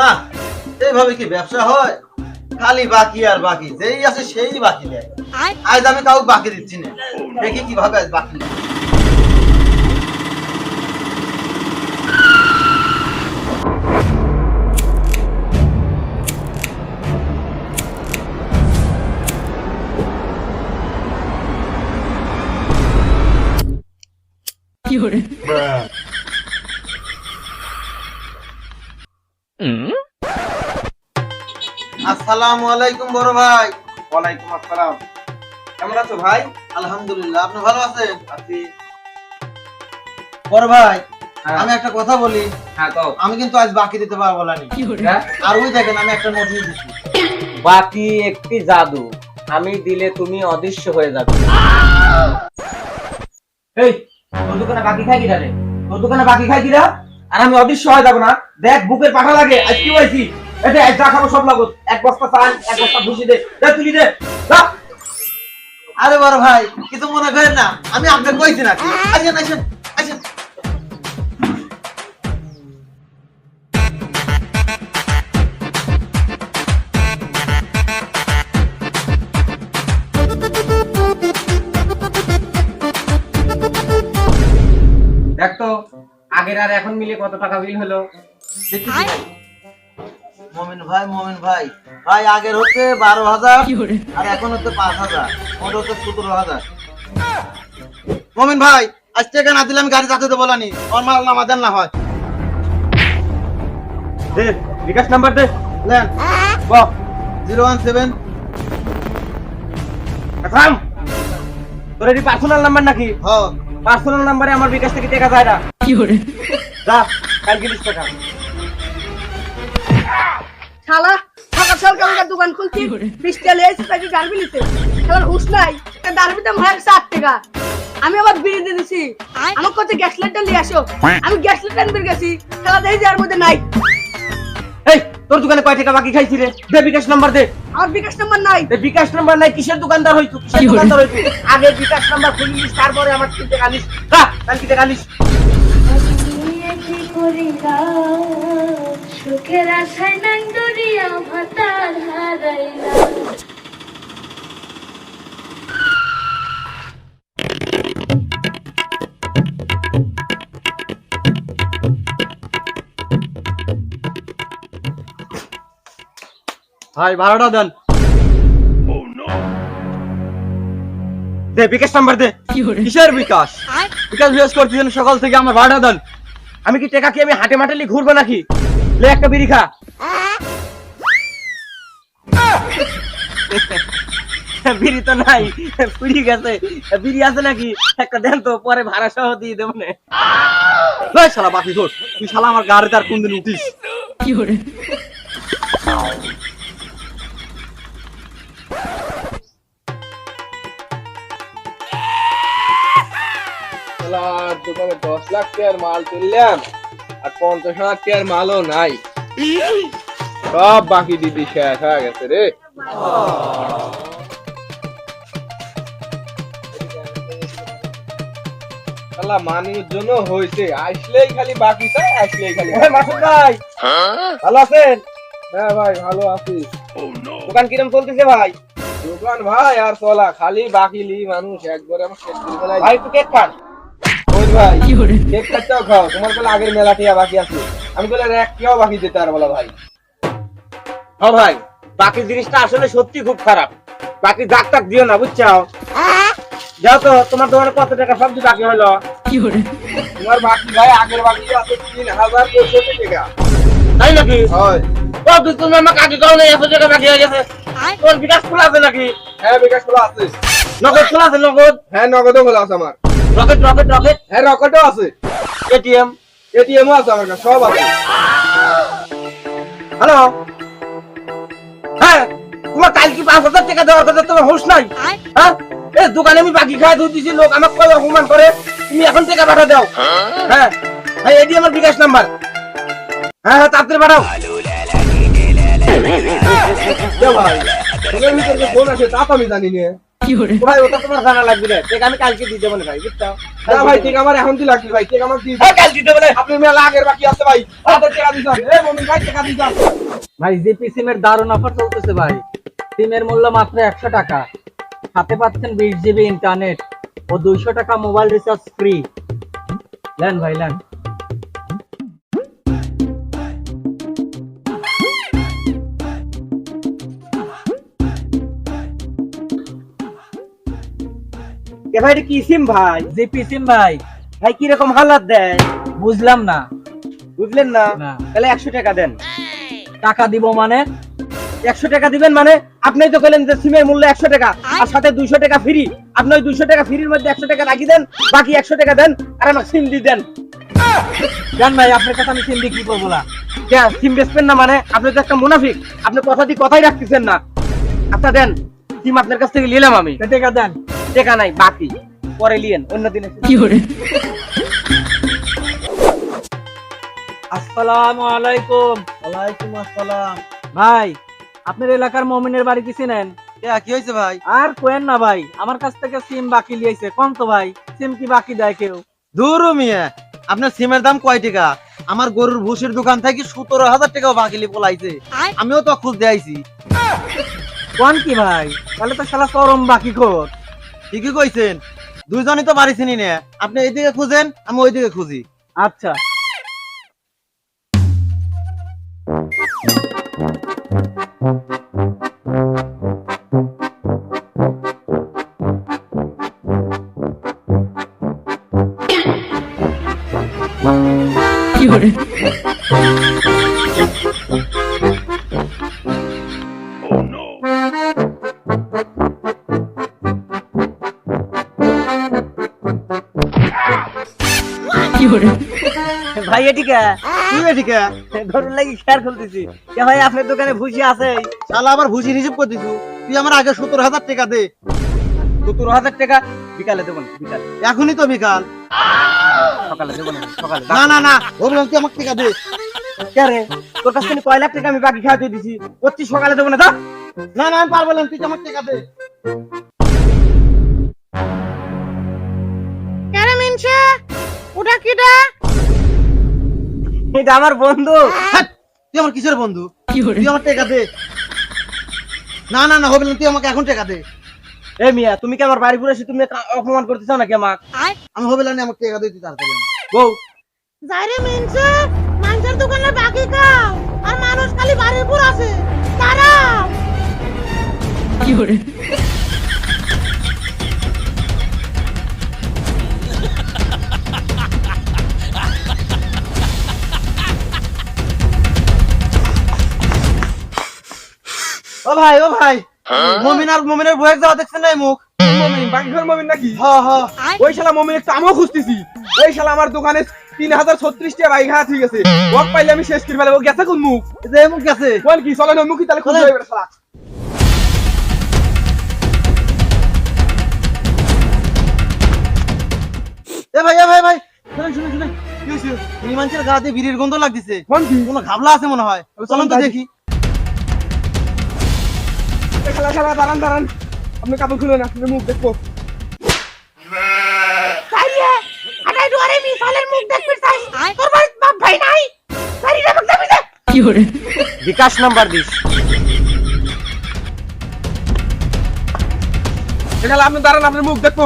না এইভাবে কি ব্যবসা হয়? খালি বাকি আর বাকি যেই আছে সেই বাকি নেয়। আজ আমি কাউকে বাকি দিচ্ছি না। দেখি কীভাবে আজ বাকি নেয়। আসসালামু আলাইকুম বড় ভাই। ওয়ালাইকুম আসসালাম। কেমন আছো ভাই? আলহামদুলিল্লাহ আপনি ভালো আছেন? আছি। বড় ভাই হ্যাঁ। আমি একটা কথা বলি। হ্যাঁ আমি কিন্তু আজ বাকি দিতে পারব না হ্যাঁ? আর ওই দেখেন আমি একটা দিচ্ছি। বাকি একটি জাদু আমি দিলে তুমি অদৃশ্য হয়ে যাবে। এই তোর দোকানে বাকি খাই কি রে? তোর দোকানে বাকি খাই কিনা আর আমি অদৃশ্য হয়ে যাব না। দেখ, বুকের পাঠা লাগে। কি হয়েছি? সব লাগো এক বস্তা চাল, এক বস্তা ভুসি দে। তুলি দে। আরে বড় ভাই, কিছু মনে করেন না। আমি আপনাকে কইছি না আসেন আসেন আসেন। আর এখন মিলে কত টাকা বিল হলো। মমিন ভাই মমিন ভাই। ভাই আগের হচ্ছে বারো হাজার আর এখন হচ্ছে পাঁচ হাজার। হচ্ছে সতেরো হাজার। মমিন ভাই আজ টাকা না দিলে আমি গাড়ি চালাতে দেবো না ওর মাল নামা দেন না হয়। দে বিকাশ নাম্বার দে। লেন বাহ। Zero one seven. থাম। তোর এটি পার্সোনাল নাম্বার নাকি? হ পার্সোনাল নাম্বারে আমার বিকাশ থেকে টাকা যায় না। কি করে? যা কালকে দিস টাকা। শালা সকাল সকাল দোকান খুলছি বৃষ্টি এলে এসে তাকে ডারবি নিতে। শালার হুশ নাই ডারবি দাম হয় ষাট টাকা। আমি আবার বিড়ি দিয়ে দিছি। আমার কাছে গ্যাস লাইটটা নিয়ে আসো। আমি গ্যাস লাইট আনবে গেছি। শালা দেখি যার মধ্যে নাই। এই তোর দোকানে কয় টাকা বাকি খাইছি রে? দে বিকাশ নাম্বার দে। আমার বিকাশ নাম্বার নাই। বিকাশ নাম্বার নাই কিসের দোকানদার হইছো? কিসের দোকানদার হইছো? আগে বিকাশ নাম্বার খুলিস তারপরে আমার টাকা নিস হ্যাঁ কালকে টাকা নিস সুখের আশায় নাং দরিয়া ভাতার হারাইলা ভাই, ভাড়াটা দেন। দে, বিকাশ নাম্বার দে। কিসের বিকাশ? বিকাশ বিকাশ সকাল থেকে আমার ভাড়াটা দেন। আমি কি টাকা কি আমি হাটে মাটে নিয়ে ঘুরবো নাকি? লে, একটা বিড়ি খা। বিড়ি তো নাই গেছে। বিড়ি আছে নাকি? একটা দেন তো, পরে ভাড়া সহ দিয়ে দেবো না। শালা বাকি দোষ তুই শালা আমার গাড়িতে আর কোনদিন উঠিস? আর দোকানে দশ লাখ টাকার মাল তুললাম আর পঞ্চাশ হাজার টাকার মালও নাই। সব বাকি দিদি শেষ হয়ে গেছে রে। শালা মানুষ জন্য হয়েছে আসলেই খালি বাকি চাই আসলেই খালি হ্যাঁ, মাসুদ ভাই। ভালো আছেন? হ্যাঁ ভাই ভালো আছি। দোকান কিরম চলতেছে ভাই? দোকান ভাই আর চলা খালি বাকি লি মানুষ একবারে আমার শেষ করে ভাই একটু কেক খান। ভাই। কেক কাটতেও খাও তোমার বলে আগের মেলা টিয়া বাকি আছে। আমি বলে এক বাকি দিতে আর বলা ভাই। হ্যাঁ ভাই বাকি জিনিসটা আসলে সত্যি খুব খারাপ। বাকি দাগ টাক দিও না বুঝছ যাও তো তোমার দোকানে কত টাকা? সবজি বাকি হলো। তোমার বাকি ভাই আগের বাকি আছে তিন হাজার পঁয়ষট্টি টাকা। তাই নাকি? হয়। ও তুমি আমাকে আগে কারণে এত টাকা বাকি হয়ে গেছে। তোর বিকাশ খোলা আছে নাকি? হ্যাঁ বিকাশ খোলা আছে। নগদ খোলা আছে নগদ? হ্যাঁ নগদও খোলা আছে আমার। রকেট রকেট রকেট হ্যাঁ রকেটও আছে এটিএম এটিএমও আছে আমার কাছে সব আছে হ্যালো হ্যাঁ তোমার কাল কি পাঁচ হাজার টাকা দেওয়ার কথা তোমার হোস নাই হ্যাঁ এই দোকানে আমি বাকি খাই দুধ দিছি লোক আমাকে কয় অপমান করে তুমি এখন টাকা পাঠা দাও হ্যাঁ হ্যাঁ এটি আমার বিকাশ নাম্বার হ্যাঁ হ্যাঁ তাড়াতাড়ি পাঠাও এ ভাই তোমার ভিতরে ফোন আছে তা তো আমি জানি না ভাই ওটা তোমার জানা লাগবে না। ঠিক আমি কালকে দিয়ে দেবো ভাই বুঝছ? না ভাই ঠিক আমার এখন দিলা কি ভাই ঠিক আমার দি হ্যাঁ, কাল দিয়ে দেবো আপনি মেলা আগের বাকি আছে ভাই। তাদের টাকা দিছেন এ মমিন ভাই টাকা দিছেন ভাই জিপি সিমের দারুণ অফার চলতেছে ভাই সিমের মূল্য মাত্র একশো টাকা। সাথে পাচ্ছেন বিশ জিবি ইন্টারনেট ও দুইশো টাকা মোবাইল রিচার্জ ফ্রি লেন ভাই লেন। এ ভাই এটা কি সিম ভাই? জিপি সিম ভাই। ভাই কি রকম হালাত দেয়? বুঝলাম না। বুঝলেন না? না। তাহলে একশো টাকা দেন। টাকা দিব মানে? একশো টাকা দিবেন মানে? আপনি তো বললেন যে সিমের মূল্য একশো টাকা আর সাথে দুইশো টাকা ফ্রি আপনি ওই দুইশো টাকা ফ্রির মধ্যে একশো টাকা রাখি দেন বাকি একশো টাকা দেন আর আমাকে সিম দিয়ে দেন। জান ভাই আপনার কাছে আমি সিম বিক্রি করব না কে সিম বেচবেন না মানে? আপনি তো একটা মুনাফিক। আপনি কথা দিয়ে কথাই রাখতেছেন না। আচ্ছা দেন সিম আপনার কাছ থেকে নিলাম আমি। টাকা দেন? টাকা নাই বাকি। পরে লিয়েন অন্য দিনে আসসালামু আলাইকুম। ওয়ালাইকুম আসসালাম। ভাই আপনার এলাকার মমিনের বাড়ি কি চিনেন? কে কি হয়েছে ভাই? আর কোয়েন না ভাই আমার কাছ থেকে সিম বাকি লিয়েছে কোন তো ভাই? সিম কি বাকি দেয় কেউ? দূর মিয়া আপনার সিমের দাম কয় টাকা? আমার গরুর ভুসির দোকান থেকে সতেরো হাজার টাকাও বাকিলি পলাইছে। আমিও তো খুঁজ দেয়াইছি কোন কি ভাই? তাহলে তো শালা চরম বাকি কর ঠিকই কইছেন। দুইজনই তো বাড়ি চিনি না। আপনি এইদিকে খুঁজেন আমি ওইদিকে খুঁজি। আচ্ছা। ভাই এটিকে কি ঠিক ধরুন লাগি শেয়ার খুলতেছি। কে ভাই আপনার দোকানে ভুসি আছে। শালা আবার ভুসি হিসেব করে দিছু তুই আমার আগে সত্তর হাজার টাকা দে। সতেরো হাজার টাকা? বিকালে দেবো না বিকালে। এখনই তো বিকাল। সকালে দেবো না সকালে। না না না বললাম তুই আমাকে টাকা দে। কে তোর কাছ থেকে কয় লাখ টাকা আমি বাকি খাওয়াতে দিছি। করছি সকালে দেবো না দা না না আমি পারব না তুই আমাকে টাকা দে। কেন মিনছে? ওটা কিটা এটা আমার বন্ধু। তুই আমার কিসের বন্ধু? তুই আমার টাকা দে। না না না হবে না তুই আমাকে এখন টাকা দে। এ মিয়া তুমি কি আমার বাড়ি ঘুরে এসে তুমি অপমান করতে চাও নাকি আমাকে? আমি হবে না আমাকে টাকা দে তুই তাড়াতাড়ি। বউ। যাইরে মিনছে মানুষের দোকানে বাকি খাও আর মানুষ খালি বাড়ির উপর আছে। দাঁড়াও। ও ভাই ও ভাই। মমিন আর মমিনের বয়েক যাওয়া দেখছেন না মুখ? মমিন বাকি মমিন নাকি? হ হ। ওই শালা মমিন একটু আমিও খুঁজতেছি। ওই শালা আমার দোকানে তিন হাজার ছত্রিশ টাকা বাইক হয়ে গেছে ওক পাইলে আমি শেষ করে গেছে কোন মুখ? যে মুখ গেছে। কোন কি চলেন ওই মুখই তাহলে খুঁজে যাবে শালা। এ ভাই এ ভাই ভাই। শুনেন শুনেন শুনেন। কি হয়েছে? এই মানুষের গাতে বিড়ির গন্ধ লাগতেছে। কোন কি? কোনো ঘাবলা আছে মনে হয়? চলুন তো দেখি। শালা শালা দাঁড়ান দাঁড়ান। আপনি কাপড় খুলেন আপনি মুখ দেখব। বিকাশ নাম্বার দিস। শালা আপনি দাঁড়ান আপনার মুখ দেখব।